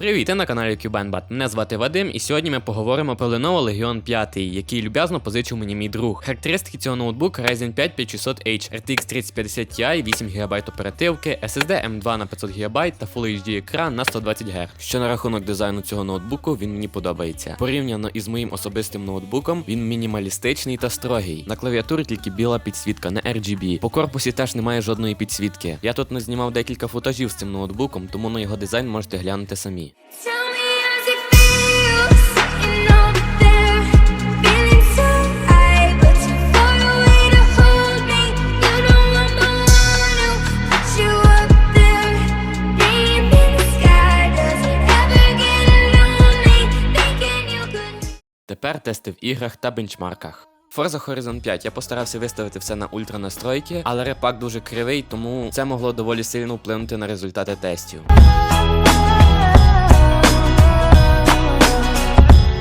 Привіт, ти на каналі QBanBat. Мене звати Вадим, і сьогодні ми поговоримо про Lenovo Legion 5, який люб'язно позичив мені мій друг. Характеристики цього ноутбука Ryzen 5 5600H, RTX 3050 Ti, 8 ГБ оперативки, SSD M2 на 500 ГБ та Full HD екран на 120 Гц. Що на рахунок дизайну цього ноутбуку, він мені подобається. Порівняно із моїм особистим ноутбуком, він мінімалістичний та строгий. На клавіатурі тільки біла підсвітка, не RGB. По корпусі теж немає жодної підсвітки. Я тут не знімав декілька футажів з цим ноутбуком, тому на його дизайн можете глянути самі. Тепер тести в іграх та бенчмарках. Forza Horizon 5 я постарався виставити все на ультра настройки, але репак дуже кривий, тому це могло доволі сильно вплинути на результати тестів.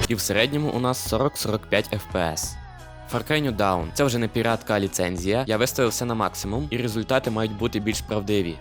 І в середньому у нас 40-45 FPS. Far Cry New Dawn – це вже не піратка, а ліцензія. Я виставив все на максимум, і результати мають бути більш правдиві.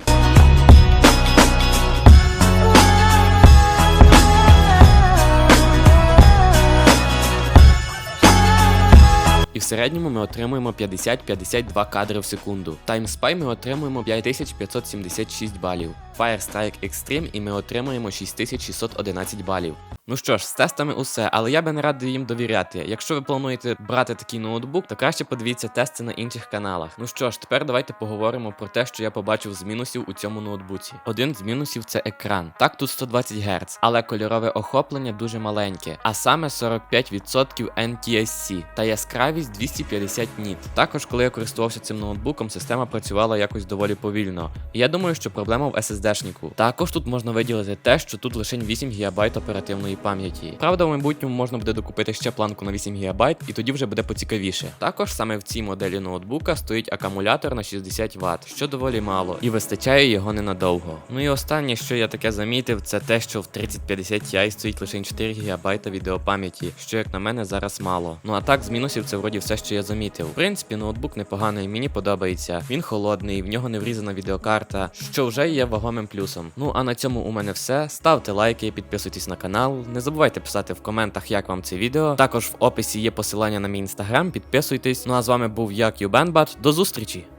І в середньому ми отримуємо 50-52 кадри в секунду. TimeSpy ми отримуємо 5576 балів. Firestrike Extreme і ми отримуємо 6611 балів. Ну що ж, з тестами усе, але я би не радив їм довіряти. Якщо ви плануєте брати такий ноутбук, то краще подивіться тести на інших каналах. Ну що ж, тепер давайте поговоримо про те, що я побачив з мінусів у цьому ноутбуці. Один з мінусів це екран. Так, тут 120 Гц, але кольорове охоплення дуже маленьке, а саме 45% NTSC та яскравість 250 ніт. Також, коли я користувався цим ноутбуком, система працювала якось доволі повільно. І я думаю, що проблема в SSD-шнику. Також тут можна виділити те, що тут лише 8 ГБ оперативної пам'яті. Правда, в майбутньому можна буде докупити ще планку на 8 ГБ, і тоді вже буде поцікавіше. Також саме в цій моделі ноутбука стоїть акумулятор на 60 Вт, що доволі мало, і вистачає його ненадовго. Ну і останнє, що я таке замітив, це те, що в 3050 Ti стоїть лише 4 ГБ відеопам'яті, що як на мене зараз мало. Ну а так, з мінусів це вроді все, що я замітив. В принципі, ноутбук непоганий, мені подобається. Він холодний, в нього не врізана відеокарта, що вже є вагомим плюсом. Ну а на цьому у мене все. Ставте лайки, підписуйтесь на канал. Не забувайте писати в коментах, як вам це відео. Також в описі є посилання на мій інстаграм, підписуйтесь. Ну а з вами був я, Кюбенбат. До зустрічі!